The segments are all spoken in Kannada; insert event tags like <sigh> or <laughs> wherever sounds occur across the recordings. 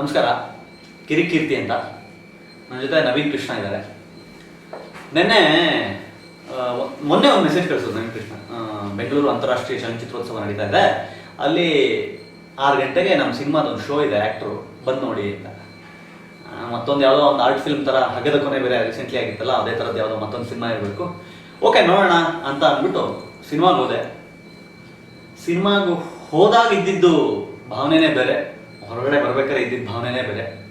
ನಮಸ್ಕಾರ. ಕಿರಿಕೀರ್ತಿ ಅಂತ. ನನ್ನ ಜೊತೆ ನವೀನ್ ಕೃಷ್ಣ ಇದ್ದಾರೆ. ನಿನ್ನೆ ಮೊನ್ನೆ ಒಂದು ಮೆಸೇಜ್ ಕಳಿಸೋದು ನವೀನ್ ಕೃಷ್ಣ. ಬೆಂಗಳೂರು ಅಂತಾರಾಷ್ಟ್ರೀಯ ಚಲನಚಿತ್ರೋತ್ಸವ ನಡೀತಾ ಇದೆ. ಅಲ್ಲಿ ಆರು ಗಂಟೆಗೆ ನಮ್ಮ ಸಿನಿಮಾದ ಒಂದು ಶೋ ಇದೆ ಆ್ಯಕ್ಟ್ರು ಬಂದು ನೋಡಿ ಅಂತ. ಮತ್ತೊಂದು ಯಾವುದೋ ಒಂದು ಆರ್ಟ್ ಫಿಲ್ಮ್ ಥರ ಹಗದ ಕೊನೆ ಬೇರೆ ರೀಸೆಂಟ್ಲಿ ಆಗಿತ್ತಲ್ಲ, ಅದೇ ಥರದ್ದು ಯಾವುದೋ ಮತ್ತೊಂದು ಸಿನಿಮಾ ಇರಬೇಕು. ಓಕೆ, ನೋಡೋಣ ಅಂತ ಅಂದ್ಬಿಟ್ಟು ಸಿನಿಮಾಗೆ ಹೋದೆ. ಸಿನಿಮಾಗೂ ಹೋದಾಗ ಇದ್ದಿದ್ದು ಭಾವನೆನೇ ಬೇರೆ. ಹೊರಗಡೆ ಬರ್ಬೇಕಾದ್ರೆ ಇದ್ದಿದ್ದ ಭಾವನೆನೇ ಬೇರೆ.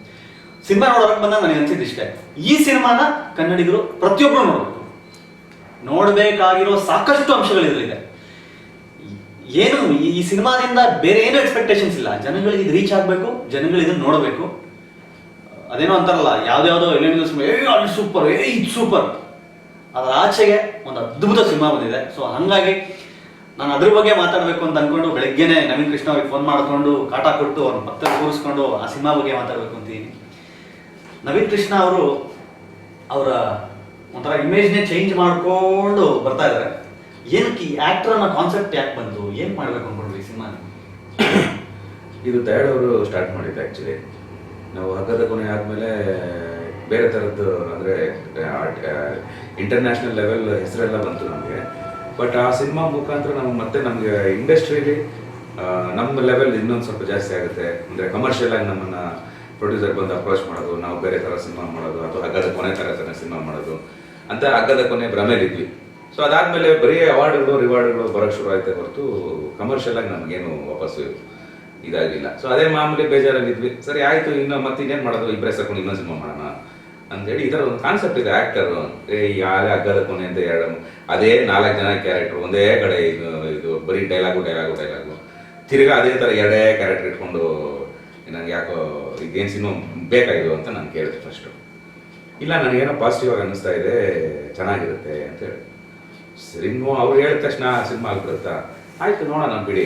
ಸಿನಿಮಾ ನೋಡೋಕೆ ಬಂದ ನನಗೆ ಅನ್ಸಿದ್ದು ಇಷ್ಟೇ. ಈ ಸಿನಿಮಾನ ಕನ್ನಡಿಗರು ಪ್ರತಿಯೊಬ್ಬರು ನೋಡಬೇಕು ನೋಡಬೇಕಾಗಿರೋ ಸಾಕಷ್ಟು ಅಂಶಗಳು ಇದ್ರಲ್ಲಿದೆ. ಏನು, ಈ- ಸಿನಿಮಾದಿಂದ ಬೇರೆ ಏನು ಎಕ್ಸ್ಪೆಕ್ಟೇಷನ್ಸ್ ಇಲ್ಲ. ಜನಗಳಿಗೆ ಇದು ರೀಚ್ ಆಗಬೇಕು, ಜನಗಳು ಇದನ್ನ ನೋಡಬೇಕು. ಅದೇನೋ ಅಂತಾರಲ್ಲ, ಯಾವ್ದ್ಯಾವ್ದೋ ಸಿನಿಮಾ ಏ ಸೂಪರ್ ಏ ಇದು ಸೂಪರ್ ಅದರ ಆಚೆಗೆ ಒಂದು ಅದ್ಭುತ ಸಿನಿಮಾ ಬಂದಿದೆ. ಸೊ ಹಂಗಾಗಿ ನಾನು ಅದ್ರ ಬಗ್ಗೆ ಮಾತಾಡಬೇಕು ಅಂತ ಅನ್ಕೊಂಡು ಬೆಳಗ್ಗೆನೆ ನವೀನ್ ಕೃಷ್ಣ ಅವ್ರಿಗೆ ಫೋನ್ ಮಾಡ್ಕೊಂಡು ಕಾಟ ಕೊಟ್ಟು ಅವ್ರ ಮತ್ತೆ ಕೂರಿಸ್ಕೊಂಡು ಆ ಸಿನಿಮಾ ಬಗ್ಗೆ ಮಾತಾಡಬೇಕು ಅಂತೀನಿ ನವೀನ್ ಕೃಷ್ಣ ಅವರು ಅವರ ಒಂಥರ ಇಮೇಜ್ನೇ ಚೇಂಜ್ ಮಾಡ್ಕೊಂಡು ಬರ್ತಾ ಇದ್ದಾರೆ ಏನಕ್ಕೆ ಈ ಆಕ್ಟರ್ ಅನ್ನೋ ಕಾನ್ಸೆಪ್ಟ್ ಯಾಕೆ ಬಂತು? ಏನ್ ಮಾಡ್ಬೇಕು ಅನ್ಕೊಂಡ್ರಿ ಸಿನಿಮಾ ಇದು ತಯಾರ್ ಅವರು ಸ್ಟಾರ್ಟ್ ಮಾಡಿದ್ದು ಆ್ಯಕ್ಚುಲಿ ನಾವು ಹಗ್ಗದ ಕೊನೆ ಆದಮೇಲೆ ಬೇರೆ ಥರದ್ದು ಅಂದರೆ ಇಂಟರ್ನ್ಯಾಷನಲ್ ಲೆವೆಲ್ ಹೆಸರೆಲ್ಲ ಬಂತು ನಮಗೆ. ಬಟ್ ಆ ಸಿನಿಮಾ ಮುಖಾಂತರ ನಮ್ಗೆ ಮತ್ತೆ ನಮಗೆ ಇಂಡಸ್ಟ್ರೀಲಿ ನಮ್ಮ ಲೆವೆಲ್ ಇನ್ನೊಂದು ಸ್ವಲ್ಪ ಜಾಸ್ತಿ ಆಗುತ್ತೆ. ಅಂದರೆ ಕಮರ್ಷಿಯಲ್ ಆಗಿ ನಮ್ಮನ್ನು ಪ್ರೊಡ್ಯೂಸರ್ ಬಂದು ಅಪ್ರೋಚ್ ಮಾಡೋದು, ನಾವು ಬೇರೆ ಥರ ಸಿನಿಮಾ ಮಾಡೋದು, ಅಥವಾ ಹಗ್ಗದ ಕೊನೆ ತರ ಥರ ಸಿನಿಮಾ ಮಾಡೋದು ಅಂತ ಹಗ್ಗದ ಕೊನೆ ಭ್ರಮೇಲಿದ್ವಿ ಸೊ ಅದಾದಮೇಲೆ ಬರೀ ಅವಾರ್ಡ್ಗಳು ರಿವಾರ್ಡ್ಗಳು ಬರೋಕ್ಕೆ ಶುರು ಆಯ್ತೆ ಹೊರತು ಕಮರ್ಷಿಯಲ್ ಆಗಿ ನಮಗೇನು ವಾಪಸ್ಸು ಇದಾಗಿಲ್ಲ ಸೊ ಅದೇ ಮಾಮೂಲಿ ಬೇಜಾರಲ್ಲಿದ್ವಿ. ಸರಿ, ಆಯ್ತು, ಇನ್ನು ಮತ್ತೆ ಇನ್ನೇನು ಮಾಡೋದು? ಇಬ್ಬರೇ ಸಕೊಂಡು ಇನ್ನೊಂದು ಸಿನಿಮಾ ಮಾಡೋಣ ಅಂತೇಳಿ ಥರ ಒಂದು ಕಾನ್ಸೆಪ್ಟ್ ಇದೆ ಆಕ್ಟರ್ ಯಾರೇ ಹಗ್ಗದ ಕೊನೆ ಅಂತ ಎರಡು ಅದೇ ನಾಲ್ಕು ಜನ ಕ್ಯಾರೆಕ್ಟರ್ ಒಂದೇ ಕಡೆ ಇದು ಇದು ಬರೀ ಡೈಲಾಗು ಡೈಲಾಗು ಡೈಲಾಗು ತಿರ್ಗಾ ಅದೇ ಥರ ಎರಡೇ ಕ್ಯಾರೆಕ್ಟರ್ ಇಟ್ಕೊಂಡು ನನಗೆ ಯಾಕೋ ಇದೇನು ಸಿನಿಮಾ ಅಂತ ನಾನು ಕೇಳಿದೆ ಫಸ್ಟು ಇಲ್ಲ, ನನಗೇನೋ ಪಾಸಿಟಿವ್ ಆಗಿ ಅನ್ನಿಸ್ತಾ ಇದೆ, ಚೆನ್ನಾಗಿರುತ್ತೆ ಅಂತ ಹೇಳಿ. ನೋ ಅವ್ರು ಹೇಳಿದ ತಕ್ಷಣ ಸಿನಿಮಾ ಆಗ್ಬಿಡುತ್ತಾ ಆಯ್ತು, ನೋಡೋಣ ಬಿಡಿ.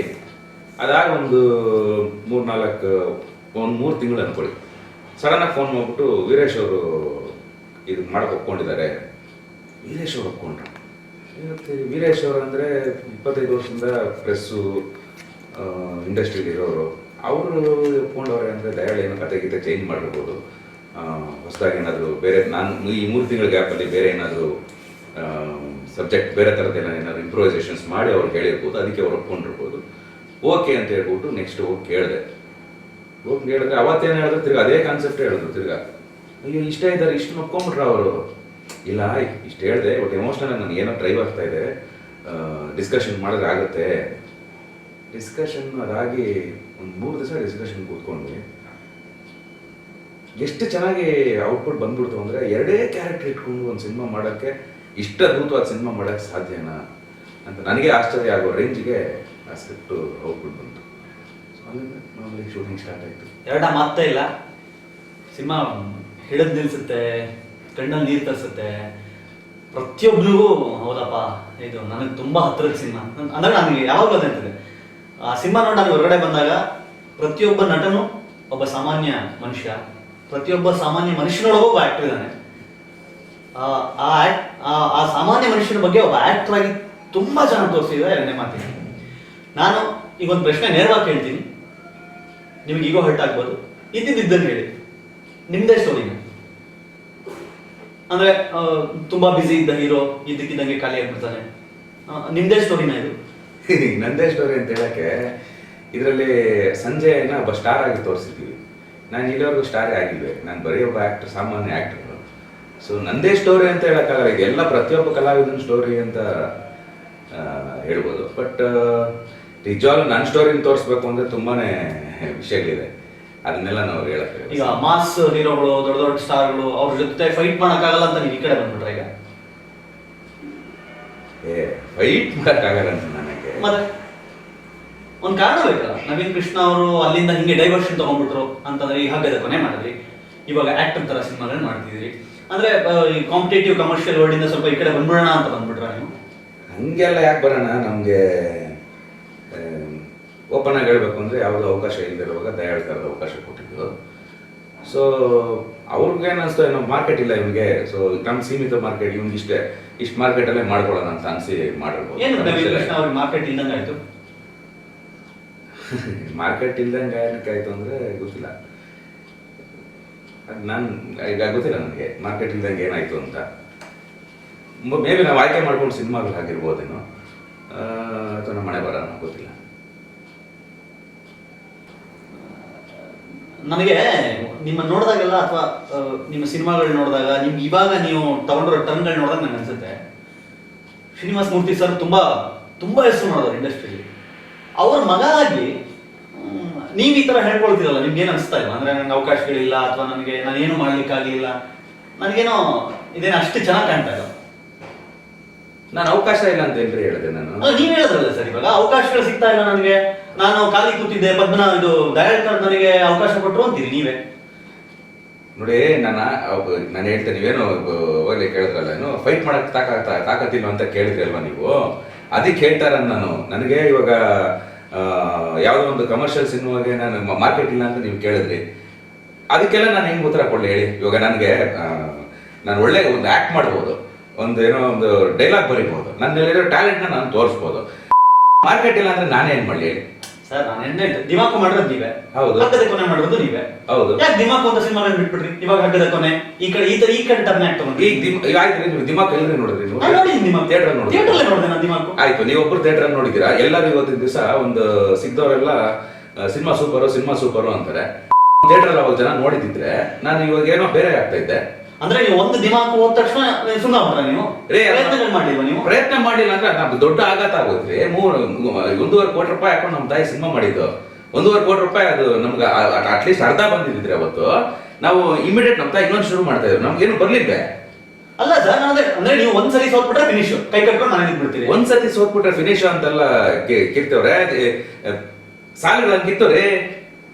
ಅದಾಗ ಒಂದು ಮೂರು ನಾಲ್ಕು ಒಂದು ಮೂರು ತಿಂಗಳು ಅನ್ಕೊಳ್ಳಿ. ಸಡನ್ನಾಗಿ ಫೋನ್ ಮಾಡಿಬಿಟ್ಟು ವೀರೇಶ್ ಅವರು ಇದು ಮಾಡಕ್ಕೆ ಒಪ್ಕೊಂಡಿದ್ದಾರೆ. ವೀರೇಶ್ ಅವ್ರು ಒಪ್ಕೊಂಡ್ರು. ಇವತ್ತು ವೀರೇಶ್ ಅವರು ಅಂದರೆ ಇಪ್ಪತ್ತೈದು ವರ್ಷದಿಂದ ಪ್ರೆಸ್ಸು ಇಂಡಸ್ಟ್ರಿಲಿ ಇರೋರು ಅವರು ಒಪ್ಕೊಂಡವ್ರೆ ಅಂದರೆ ದಯಾಳು ಏನೋ ಕತೆ ಗೀತೆ ಚೇಂಜ್ ಮಾಡಿರ್ಬೋದು. ಹೊಸದಾಗಿ ಏನಾದರೂ ಬೇರೆ, ನಾನು ಈ ಮೂರು ತಿಂಗಳ ಗ್ಯಾಪಲ್ಲಿ ಬೇರೆ ಏನಾದರೂ ಸಬ್ಜೆಕ್ಟ್ ಬೇರೆ ಥರದ್ದೆಲ್ಲ ಏನಾದ್ರು ಇಂಪ್ರೂವೈಸೇಷನ್ಸ್ ಮಾಡಿ ಅವ್ರು ಹೇಳಿರ್ಬೋದು, ಅದಕ್ಕೆ ಅವ್ರು ಒಪ್ಕೊಂಡಿರ್ಬೋದು. ಓಕೆ ಅಂತ ಹೇಳ್ಬಿಟ್ಟು ನೆಕ್ಸ್ಟ್ ಹೋಗಿ ಕೇಳಿದೆ. ಹೋಗಿ ಕೇಳಿದ್ರೆ ಅವತ್ತೇನು ಹೇಳಿದ್ರು ತಿರ್ಗಿ, ಅದೇ ಕಾನ್ಸೆಪ್ಟ್ ಹೇಳಿದ್ರು ತಿರ್ಗಾ. ಅಯ್ಯೋ, ಇಷ್ಟ ಇದ್ದಾರೆ, ಇಷ್ಟು ಒಪ್ಕೊಂಡ್ಬಿಟ್ರ ಅವರು. ಇಲ್ಲ, ಇಷ್ಟು ಹೇಳಿದೆ ಬಟ್ ಎಮೋಷನಲ್ ನನಗೆ ಏನೋ ಡ್ರೈವ್ ಆಗ್ತಾ ಇದೆ. ಡಿಸ್ಕಷನ್ ಮಾಡಿದ್ರೆ ಆಗುತ್ತೆ. ಡಿಸ್ಕಷನ್ ಅದಾಗಿ ಒಂದು ಮೂರು ದಿವಸ ಡಿಸ್ಕಷನ್ ಕೂತ್ಕೊಂಡ್ವಿ. ಎಷ್ಟು ಚೆನ್ನಾಗಿ ಔಟ್ಪುಟ್ ಬಂದ್ಬಿಡ್ತು ಅಂದರೆ ಎರಡೇ ಕ್ಯಾರೆಕ್ಟರ್ ಇಟ್ಕೊಂಡು ಒಂದು ಸಿನಿಮಾ ಮಾಡೋಕ್ಕೆ ಇಷ್ಟ ಅದ್ಭುತವಾದ ಸಿನಿಮಾ ಮಾಡೋಕ್ಕೆ ಸಾಧ್ಯನಾ ಅಂತ ನನಗೆ ಆಶ್ಚರ್ಯ ಆಗೋ ರೇಂಜ್ಗೆ ಆ ಸ್ಕ್ರಿಪ್ಟು ಔಟ್ಪುಟ್ ಬಂತು. ಸೊ ಅಲ್ಲಿಂದ ಮಾಮೂಲಿ ಶೂಟಿಂಗ್ ಸ್ಟಾರ್ಟ್ ಆಯಿತು. ಎರಡ ಮಾತೇ ಇಲ್ಲ. ಸಿನಿಮಾ ಹಿಡಿದು ನಿಲ್ಸುತ್ತೆ, ಕಣ್ಣಲ್ಲಿ ನೀರು ತರಿಸುತ್ತೆ. ಪ್ರತಿಯೊಬ್ಬರಿಗೂ ಹೌದಪ್ಪ, ಇದು ನನಗೆ ತುಂಬಾ ಹತ್ತಿರದ ಸಿನಿಮಾ. ಅಂದ್ರೆ ನನಗೆ ಯಾವಾಗಲೂ ಅದೇ ಅಂತಿದೆ ಆ ಸಿನಿಮಾ ನೋಡಿ ನಾನು ಹೊರಗಡೆ ಬಂದಾಗ ಪ್ರತಿಯೊಬ್ಬ ನಟನು ಒಬ್ಬ ಸಾಮಾನ್ಯ ಮನುಷ್ಯ, ಪ್ರತಿಯೊಬ್ಬ ಸಾಮಾನ್ಯ ಮನುಷ್ಯನೊಳಗೂ ಒಬ್ಬ ಆಕ್ಟರ್ ಇದ್ದಾನೆ. ಆ ಆ ಸಾಮಾನ್ಯ ಮನುಷ್ಯನ ಬಗ್ಗೆ ಒಬ್ಬ ಆಕ್ಟರ್ ಆಗಿ ತುಂಬಾ ಜನ ತೋರಿಸಿದ್ರೆ ಎರಡನೇ ಮಾತಿದೆ ನಾನು ಈಗ ಒಂದು ಪ್ರಶ್ನೆ ನೇರವಾಗಿ ಕೇಳ್ತೀನಿ. ನಿಮ್ಗೆ ಈಗೋ ಹರ್ಟ್ ಆಗ್ಬೋದು. ಇದ್ದಿದ್ದನ್ನು ಹೇಳಿ. ನಿಮ್ದೇ ಸ್ಟೋರಿನ ಅಂದ್ರೆ ತುಂಬಾ ಬಿಸಿ ಇದ್ದ ಹೀರೋ ಇದ್ದಕ್ಕಿದ್ದಂಗೆ ಖಾಲಿ ಆಗ್ಬಿಡ್ತಾನೆ. ನಿಮ್ದೇ ಸ್ಟೋರಿನ ಇದು? <laughs> ನಂದೇ ಸ್ಟೋರಿ ಅಂತ ಹೇಳಕ್ಕೆ ಇದರಲ್ಲಿ ಸಂಜಯನ ಒಬ್ಬ ಸ್ಟಾರ್ ಆಗಿ ತೋರಿಸಿದ್ದೀವಿ ನಾನು ಇಲ್ಲಿವರೆಗೂ ಸ್ಟಾರೇ ಆಗಿಲ್ವೇ? ನಾನು ಬರೀ ಒಬ್ಬ ಆಕ್ಟರ್ ಸಾಮಾನ್ಯ ಆಕ್ಟರ್ ಸೊ ನಂದೇ ಸ್ಟೋರಿ ಅಂತ ಹೇಳೋಕ್ಕಾಗಲ್ಲ. ಎಲ್ಲ ಪ್ರತಿಯೊಬ್ಬ ಕಲಾವಿದನ ಸ್ಟೋರಿ ಅಂತ ಹೇಳ್ಬೋದು. ಬಟ್ ನಿಜವಾಗ್ಲೂ ನನ್ನ ಸ್ಟೋರಿನ ತೋರಿಸ್ಬೇಕು ಅಂದರೆ ತುಂಬಾ ವಿಷಯಗಳಿದೆ ಅದನ್ನೆಲ್ಲ ನಾವು ಹೇಳಕ್ಕೆ ಈಗ ಮಾಸ್ ಹೀರೋಗಳು ದೊಡ್ಡ ದೊಡ್ಡ ಸ್ಟಾರ್ಗಳು ಅವ್ರ ಜೊತೆ ಫೈಟ್ ಮಾಡೋಕ್ಕಾಗಲ್ಲ ಅಂತ ನೀವು ಈ ಕಡೆ ಬಂದ್ಬಿಟ್ರೆ ಈಗ? ಏ ಫೈಟ್ ಮಾಡೋಕ್ಕಾಗಲ್ಲ ಅಂತ ನನಗೆ. ಮತ್ತೆ ಒಂದು ಕಾರಣ ಬೇಕಲ್ಲ ನವೀನ್ ಕೃಷ್ಣ ಅವರು ಅಲ್ಲಿಂದ ಹಿಂಗೆ ಡೈವರ್ಷನ್ ತಗೊಂಡ್ಬಿಟ್ರು ಅಂತಂದ್ರೆ ಈ ಹಗ್ಗದ ಕೊನೆ ಮಾಡಿದ್ರಿ. ಇವಾಗ ಆಕ್ಟರ್ ತರ ಸಿನಿಮಾಗಳನ್ನ ಮಾಡ್ತಿದ್ರಿ ಅಂದ್ರೆ ಈ ಕಾಂಪಿಟೇಟಿವ್ ಕಮರ್ಷಿಯಲ್ ವರ್ಲ್ಡ್ ಇಂದ ಸ್ವಲ್ಪ ಈ ಕಡೆ ಬಂದ್ಬಿಡೋಣ ಅಂತ ಬಂದ್ಬಿಟ್ರ ನೀವು? ಹಂಗೆಲ್ಲ ಯಾಕೆ ಬರೋಣ? ನಮಗೆ ಓಪನ್ ಆಗಿ ಹೇಳಬೇಕು ಅಂದರೆ ಯಾವುದೋ ಅವಕಾಶ ಇಲ್ಲದಿರುವಾಗ ದಯಾಳ್ ಕರೆದ ಅವಕಾಶ ಕೊಟ್ಟಿದ್ದು. ಸೊ ಅವ್ರಿಗೆ ಅನಿಸ್ತು ಏನೋ ಮಾರ್ಕೆಟ್ ಇಲ್ಲ ಇವ್ಗೆ ಸೊ ನಮ್ಮ ಸೀಮಿತ ಮಾರ್ಕೆಟ್ ಇವ್ನಿಗೆ ಇಷ್ಟೇ ಇಷ್ಟು ಮಾರ್ಕೆಟಲ್ಲೇ ಮಾಡ್ಕೊಳ್ಳೋಣ ಅಂತ ಅನಿಸಿ ಮಾಡಿರ್ಬೋದು ಮಾರ್ಕೆಟ್ ಇಲ್ದಂಗೆ ಆಯ್ತು? ಮಾರ್ಕೆಟ್ ಇಲ್ದಂಗೆ ಏನಕ್ಕೆ ಆಯ್ತು ಅಂದರೆ ಗೊತ್ತಿಲ್ಲ. ಅದು ನಾನು ಈಗ ಗೊತ್ತಿಲ್ಲ ನನಗೆ ಮಾರ್ಕೆಟ್ ಇಲ್ದಂಗೆ ಏನಾಯ್ತು ಅಂತ. ಮೇ ಬಿ ನಾವು ಆಯ್ಕೆ ಮಾಡ್ಕೊಂಡು ಸಿನಿಮಾಗಳು ಆಗಿರ್ಬೋದೇನೋ. ಅಥವಾ ನಮ್ಮ ಮನೆ ಬರೋಣ ಗೊತ್ತಿಲ್ಲ. ನನಗೆ ನಿಮ್ಮ ನೋಡಿದಾಗೆಲ್ಲ ಅಥವಾ ನಿಮ್ಮ ಸಿನಿಮಾಗಳು ನೋಡಿದಾಗ ನಿಮ್ಗೆ ಇವಾಗ ನೀವು ತಗೊಂಡಿರೋ ಟರ್ನ್ಗಳು ನೋಡಿದಾಗ ನನಗೆ ಅನ್ಸುತ್ತೆ. ಶ್ರೀನಿವಾಸ ಮೂರ್ತಿ ಸರ್ ತುಂಬಾ ತುಂಬಾ ಹೆಸರು ಮಾಡೋದು ಇಂಡಸ್ಟ್ರಿಯಲ್ಲಿ ಅವ್ರ ಮಗ ಆಗಿ ನೀವು ಈ ಥರ ಹೇಳ್ಕೊಳ್ತೀರಲ್ಲ ನಿಮ್ಗೆ ಏನು ಅನಿಸ್ತಾ ಇಲ್ಲ? ಅಂದ್ರೆ ನನಗೆ ಅವಕಾಶಗಳಿಲ್ಲ ಅಥವಾ ನನಗೆ ನಾನು ನಾನೇನು ಮಾಡ್ಲಿಕ್ಕಾಗ್ಲಿಲ್ಲ. ನನಗೇನೋ ಇದೇನು ಅಷ್ಟು ಚೆನ್ನಾಗಿ ಕಾಣ್ತಾ ಇಲ್ಲ. ನಾನು ಅವಕಾಶ ಇಲ್ಲ ಅಂತ ಏನ್ರಿ ಹೇಳಿದೆ ನಾನು? ನೀವು ನೀವ್ ಹೇಳಿದ್ರಲ್ಲ ಸರ್ ಇವಾಗ ಅವಕಾಶಗಳು ಸಿಗ್ತಾ ಇಲ್ಲ ನನಗೆ. ನಾನು ಖಾಲಿ ಕೂತಿದ್ದೆ ಪದ್ಮನ ಇದು ಡೈರೆಕ್ಟರ್ ನನಗೆ ಅವಕಾಶ ಕೊಟ್ಟರು ಅಂತೀರಿ ನೀವೇ? ನೋಡಿ ನಾನು ನಾನು ಹೇಳ್ತೇನೆ ನೀವೇನು ಅವಾಗಲೇ ಕೇಳಿದ್ರಲ್ಲ, ಏನು ಫೈಟ್ ಮಾಡಕ್ ತಾಕ ತಾಕತ್ತಿಲ್ಲ ಅಂತ ಕೇಳಿದ್ರಿ ಅಲ್ವಾ ನೀವು? ಅದಕ್ಕೆ ಹೇಳ್ತಾರ ನಾನು. ನನಗೆ ಇವಾಗ ಯಾವುದೋ ಒಂದು ಕಮರ್ಷಿಯಲ್ ಸಿನಿಮಾಗೆ ನಾನು ಮಾರ್ಕೆಟ್ ಇಲ್ಲ ಅಂತ ನೀವು ಕೇಳಿದ್ರಿ. ಅದಕ್ಕೆಲ್ಲ ನಾನು ಹೆಂಗೆ ಉತ್ತರ ಕೊಡ್ಲಿ ಹೇಳಿ? ಇವಾಗ ನನಗೆ ನಾನು ಒಳ್ಳೆ ಒಂದು ಆಕ್ಟ್ ಮಾಡ್ಬೋದು. ಒಂದು ಏನೋ ಒಂದು ಡೈಲಾಗ್ ಬರಿಬೋದು. ನನ್ನ ಟ್ಯಾಲೆಂಟ್ನ ನಾನು ತೋರಿಸ್ಬೋದು. ಮಾರ್ಕೆಟ್ ಇಲ್ಲ ಅಂದ್ರೆ ನಾನೇನ್ ಮಾಡಲಿ ಹೇಳಿ? ಸರ್ ನಾನು ಎಣ್ಣೆ ದಿಮಾಕು ಮಾಡಿರೋದು ನೀವೇ. ಹೌದು. ಹಗ್ಗದ ಕೊನೆ ಮಾಡಿರೋದು ನೀವೇ. ಹೌದು. ಯಾಕೆ ದಿಮಾಕು ಅಂತ ಸಿನಿಮಾ ಬಿಟ್ಬಿಡ್ರಿ ಇವಾಗ ಹಗ್ಗದ ಕೊನೆ ಈ ಕಡೆ ಈ ತರ ಈ ಕಡೆ ಟರ್ನ್ ಆಕ್ಟ್ ತಗೊಂಡ್ರಿ. ಈಗ ದಿಮ್ ಈಗ ಆಯ್ತು ನೀವು ದಿಮಾಕ್ ಎಲ್ಲರೂ ನೋಡಿದ್ರಿ ನೀವು? ನಾನು ನೋಡಿದ್ದೀನಿ ದಿಮಾಕು. ಥಿಯೇಟರ್ ನೋಡಿ ಥಿಯೇಟರ್ ನೋಡಿದೆ ನಾನು ದಿಮಾಕು. ಆಯ್ತು ನೀವೊಬ್ರು ಥಿಯೇಟರ್ ನೋಡಿದ್ದೀರಾ? ಎಲ್ಲರೂ ಇವತ್ತಿನ ದಿವಸ ಒಂದು ಸಿಗ್ದವರೆಲ್ಲ ಸಿನಿಮಾ ಸೂಪರು ಸಿನಿಮಾ ಸೂಪರು ಅಂತಾರೆ. ಥಿಯೇಟರ್ ಅವಾಗ ಜನ ನೋಡಿದಿದ್ರೆ ನಾನು ಇವಾಗ ಏನೋ ಬೇರೆ ಆಗ್ತಾ ಇದ್ದೆ. ಅಂದ್ರೆ ನೀವು ಒಂದು ದಿಮಾಕು ಹೋದ ತಕ್ಷಣ ಸುಮ್ಮನೆ ಹೋಗ್ತಾರೆ ನೀವು? ರೇ, ಪ್ರಯತ್ನಗಳು ಮಾಡಿಲ್ವಾ ನೀವು? ಪ್ರಯತ್ನ ಮಾಡಿಲ್ಲ ಅಂದ್ರೆ ಅದು ನಮ್ದು ದೊಡ್ಡ ಆಘಾತ ಆಗೋದ್ರಿ ಮೂರು ಒಂದೂವರೆ ಕೋಟಿ ರೂಪಾಯಿ ಹಾಕೊಂಡು ನಮ್ಮ ತಾಯಿ ಸಿನಿಮಾ ಮಾಡಿದ್ದು. ಒಂದೂವರೆ ಕೋಟಿ ರೂಪಾಯಿ ಅದು ನಮ್ಗೆ ಅಟ್ಲೀಸ್ಟ್ ಅರ್ಧ ಬಂದಿದ್ರೆ ಅವತ್ತು. ನಾವು ಇಮಿಡಿಯೇಟ್ ನಮ್ಮ ತಾಯಿ ಇನ್ನೊಂದು ಶುರು ಮಾಡ್ತಾ ಇದ್ರು. ನಮ್ಗೇನು ಬರ್ಲಿಲ್ಲ ಅಲ್ಲ ಸರ್ ಅಂದ್ರೆ ಅದೇ ಅಂದ್ರೆ ನೀವು ಒಂದ್ಸರಿ ಸೋತ್ಬಿಟ್ರೆ ಫಿನಿಶ್ ಕೈ ಕಟ್ಕೊಂಡು ಮನೆಗೆ ಬಿಡ್ತೀರಿ ಒಂದ್ಸತಿ ಸೋತ್ಬಿಟ್ರೆ ಫಿನಿಶ್ ಅಂತೆಲ್ಲ ಕಿ- ಕಿರ್ತವ್ರೆ ಸಾಲುಗಳನ್ನ ಕಿತ್ತವ್ರೆ.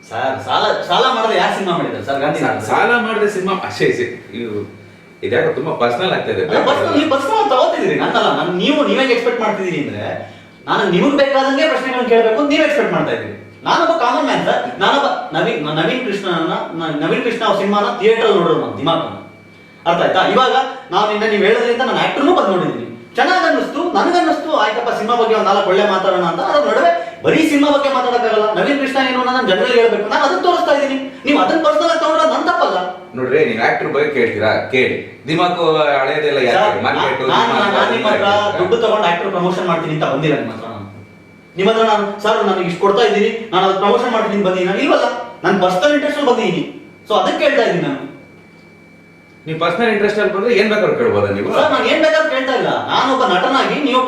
ಸರ್ ಸಾಲ ಸಾಲ ಮಾಡದೆ ಯಾರು ಸಿನಿಮಾ ಮಾಡಿದ್ದಾರೆ? ಸರ್ ಗಾಂಧಿ ಸಾಲ ಮಾಡಿದ್ರೆ ಸಿನಿಮಾ ಅಷ್ಟೇ ಇವು ಇದ್ಯಾಕೋ ತುಂಬಾ ಪರ್ಸನಲ್ ಆಗ್ತಾ ಇದೆ. ನೀವು ಪರ್ಸನಲ್ ತಗೋತಿದ್ದೀರಿ. ನನ್ನಲ್ಲ ನಾನು ನೀವು ನೀವೇ ಎಕ್ಸ್ಪೆಕ್ಟ್ ಮಾಡ್ತಿದ್ದೀರಿ ಅಂದ್ರೆ ನಾನು ನಿಮಗೆ ಬೇಕಾದಂಗೆ ಪ್ರಶ್ನೆಗಳನ್ನ ಕೇಳಬೇಕು ನೀವು ಎಕ್ಸ್ಪೆಕ್ಟ್ ಮಾಡ್ತಾ ಇದ್ದೀರಿ. ನಾನೊಬ್ಬ ಕಾಮನ್ ಮ್ಯಾನ್ ಸರ್. ನಾನೊಬ್ಬ ನವೀನ್ ನವೀನ್ ಕೃಷ್ಣನ ನವೀನ್ ಕೃಷ್ಣ ಅವ್ರ ಸಿನಿಮಾನ ಥಿಯೇಟರ್ ನೋಡೋರು ನಾನು ದಿಮಾಕ್ ಅರ್ಥ ಆಯ್ತಾ? ಇವಾಗ ನಾನು ನಿನ್ನ ನೀವು ಹೇಳೋದ್ರಿಂದ ನಾನು ಆಕ್ಟರ್ನು ಬಂದು ನೋಡಿದ್ದೀನಿ. ಚೆನ್ನಾಗಿ ಅನ್ನಿಸ್ತು ನನಗನ್ನಿಸ್ತು ಆಯ್ತಪ್ಪ ಸಿನಿಮಾ ಬಗ್ಗೆ ಒಂದು ನಾಲ್ಕು ಒಳ್ಳೆ ಮಾತಾಡೋಣ ಅಂತ. ಅದ್ರ ನಡುವೆ ಬರೀ ಸಿನಿಮಾ ಬಗ್ಗೆ ಮಾತಾಡೋಕ್ಕಾಗಲ್ಲ. ನವೀನ್ ಕೃಷ್ಣ ಏನು ನಾನು ಜನರಲ್ ಹೇಳ್ಬೇಕು. ನಾನು ಅದನ್ನ ತೋರಿಸ್ತಾ ಇದ್ದೀನಿ. ನೀವು ಅದನ್ನ ಪರ್ಸನಲ್ ಆಗಿ ತಗೊಂಡ್ರೆ ನನ್ನ ತಪ್ಪಲ್ಲ. ನೋಡ್ರಿ ನೀವು ಆಕ್ಟರ್ ಬಗ್ಗೆ ಕೇಳ್ತೀರಾ? ಕೇಳಿ. ದಿಮಾಕು ಹಳೆಯದೆಲ್ಲ ನಾನು ನಿಮ್ಮ ಹತ್ರ ದುಡ್ಡು ತಗೊಂಡು ಆಕ್ಟರ್ ಪ್ರಮೋಷನ್ ಮಾಡ್ತೀನಿ ಅಂತ ಬಂದಿಲ್ಲ ನಿಮ್ಮ ಹತ್ರ ನಿಮ್ಮ ಹತ್ರ ನಾನು ಸರ್ ನನಗೆ ಇಷ್ಟು ಕೊಡ್ತಾ ಇದ್ದೀನಿ. ನಾನು ಅದು ಪ್ರಮೋಷನ್ ಮಾಡ್ತೀನಿ ಬಂದಿದ್ದೀನಿ. ಇಲ್ವಲ್ಲ. ನಾನು ಪರ್ಸನಲ್ ಇಂಟ್ರೆಸ್ಟ್ ಬಂದಿದ್ದೀನಿ. ಸೊ ಅದಕ್ಕೆ ಕೇಳ್ತಾ ಇದ್ದೀನಿ ನಾನು. ನೀವು ಪರ್ಸನಲ್ ಇಂಟ್ರೆಸ್ಟ್ ಅಲ್ಲಿ ಬಂದ್ರೆ ಏನ್ ಬೇಕಾದ್ರೂ ಕೇಳ್ಬೋದಾ ನೀವು? ಸರ್ ನಾನು ಏನ್ ಬೇಕಾದ್ರೂ ಕೇಳ್ತಾ ಇಲ್ಲ. ಒಬ್ಬ ನಟನಾಗಿ ನೀವು